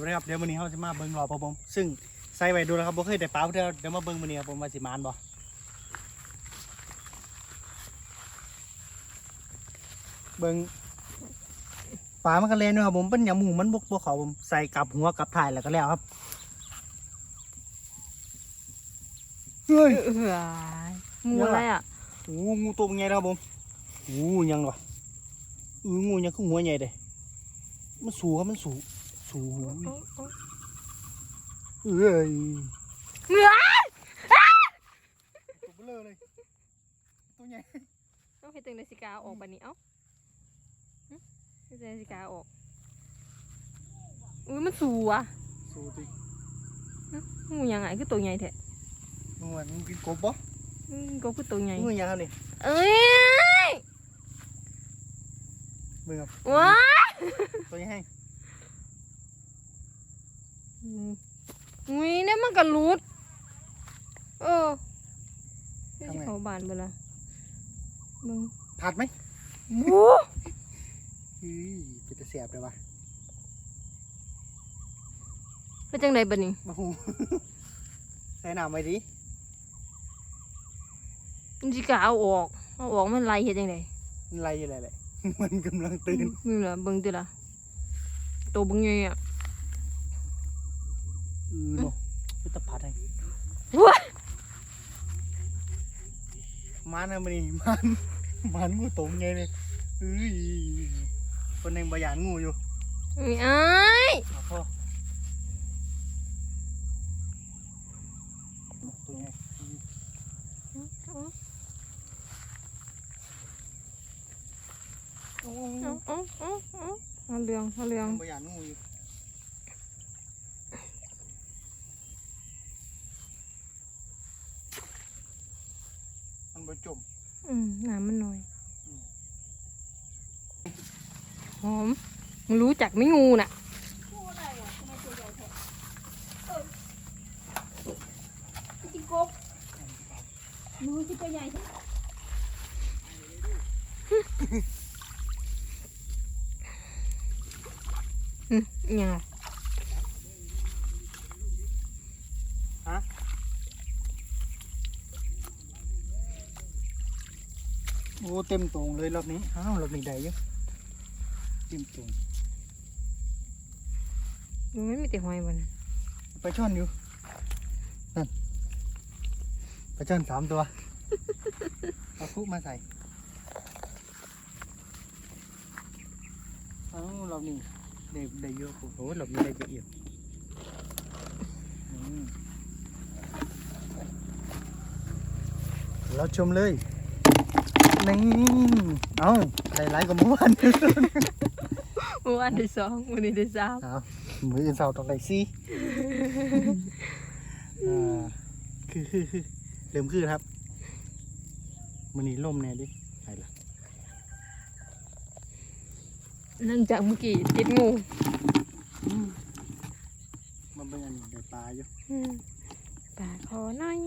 วัสดีครับเดี๋ยววันนี้เราจะมาเบิ่งรอครับผม ซึ่งใส่ไว้ดูแล้วครับบ่เคยได้ปลาเดี๋ยวเดี๋ยวมาเบิ่งวันนี้ครับผมว่าสิมานบ่เบิ่งปลามันก็เล่นด้วยครับผมเป็นอย่างหมูมันบกตัวเขาผมใส่กลับหัวกลับถ่ายแล้วก็แล้วครับเฮ้ยงูอะไรอะโอ้งูตัวเป็นไงครับผมโอ้ยังวะเอองูยังคือหัวใหญ่เด้มันสูงครับมันสูง สูงเอ้ยเหงื่อตัวเบลอเลย ตัวใหญ่ต้องให้ตึงในสิกาออกบันนี้เอ้าหึให้ตึงในสิกาออก อุ้ยมันสูวะสูงติงูยังไงคือตัวใหญ่แท้งูมันกินกบปะอืมก็คือตัวใหญ่งูยังครับนี่เอ้ยมือครับว้าตัวใหญ่ อุ้ยเนี่ยมันกระลุดเออนี่สิเขาบานเบ่ละมึงผัดไหมบูเฮ้ยเป็นตะเสียบเลยวะเป็นจังไดบัดนี้โอ้โหใส่หนามไว้ดิมันสิกาเอาออกเอาออกมันไล่เฮ็ดจังไดมันไรอะไรแหละมันกำลังตื่นนี่ล่ะเบิ่งติล่ะตัวเบิ่งใหญ่อะ เออเนาะเป็นตะผัดให้ว้ามันนะมันนี่มันมันงูตรงไงเลยเอ้ยคนหนึ่งบยานงูอยู่อุ้ยอ้ายเอาพ่อตัวใหญ่โอ้เอาเอาเอาเอาเอาเรื่องเอาเรื่องบยานงูอยู่มันบ่ จมอืมน้ำมันหน่อยอืมหอมมึงรู้จักไหม่งูน่ะจิกบมือที่ตัวใหญ่อืมอิหยังอะ โอ้เต็มตรงเลยรอบนี้อ้าวรอบนี้ได้เยอะเต็มตรงมันไม่มีแต่หอยบนไปช่อนอยู่นั่นไปช่อนสามตัวเอาคุกมาใส่เอ้ารอบนี้ได้ได้เยอะโอ้โหรอบนี้ได้ละเอียดอืมเราชมเลย นี่เอ้าได้หลายกว่าเมื่อวานเมื่อวานได้สองวันนี้ได้สามเอามืออื่นเสาต้องได้สี่อ่าคือคือคือเริ่มคือครับมันนี้ล่มแน่ดิใช่ละนั่งจากเมื่อกี้ติดงูมันเป็นอันนี้ได้ปลาอยู่อืมปลาคอน้อย